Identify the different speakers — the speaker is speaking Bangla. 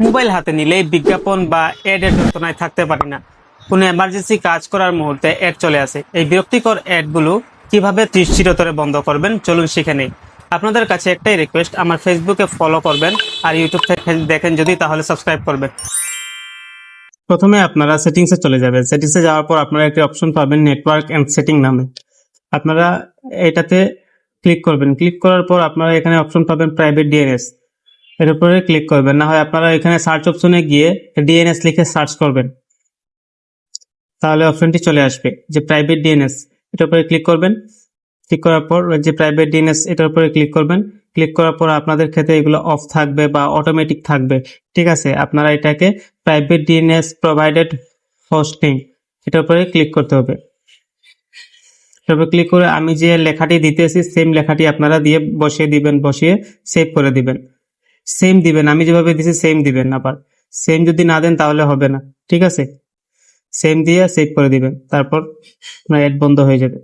Speaker 1: মোবাইল হাতে নিলেই বিজ্ঞাপন বা অ্যাড এর যন্ত্রণায় থাকতে পারি না। কোনো এমার্জেন্সি কাজ করার মুহূর্তে অ্যাড চলে আসে। এই বিরক্তিকর অ্যাডগুলো কীভাবে চিরতরে বন্ধ করবেন? চলুন শিখে নেই। আপনাদের কাছে একটাই রিকোয়েস্ট আমার ফেসবুকে ফলো করবেন আর ইউটিউব থেকে দেখেন যদি, তাহলে সাবস্ক্রাইব করবেন। প্রথমে আপনারা সেটিংসে চলে যাবেন। সেটিংসে যাওয়ার পর আপনারা একটি অপশন পাবেন নেটওয়ার্ক এন্ড সেটিং নামে। আপনারা এটাতে ক্লিক করবেন। ক্লিক করার পর আপনারা এখানে অপশন পাবেন প্রাইভেট ডিএনএস এর উপরে ক্লিক করবেন। না হয় আপনারা এখানে সার্চ অপশনে গিয়ে ডিএনএস লিখে সার্চ করবেন। তাহলে অপশনটি চলে আসবে, যে প্রাইভেট ডিএনএস এটার উপরে ক্লিক করবেন। ক্লিক করার পর যে প্রাইভেট ডিএনএস এটার উপরে ক্লিক করবেন। ক্লিক করার পর আপনাদের ক্ষেত্রে এগুলো অফ থাকবে বা অটোমেটিক থাকবে। ঠিক আছে? আপনারা এটাকে প্রাইভেট ডিএনএস প্রোভাইডেড হোস্টিং এটার উপরে ক্লিক করতে হবে। তারপর ক্লিক করে আমি যে লেখাটি দিতেছি সেম লেখাটি আপনারা দিয়ে বসিয়ে দিবেন, বসিয়ে সেভ করে দিবেন। সেম দিবেন, আমি যেভাবে দিছি সেম দিবেন আবার। সেম যদি না দেন তাহলে হবে না, ঠিক আছে? সেম দিয়ে সেভ করে দিবেন, তারপর আপনার অ্যাড বন্ধ হয়ে যাবে।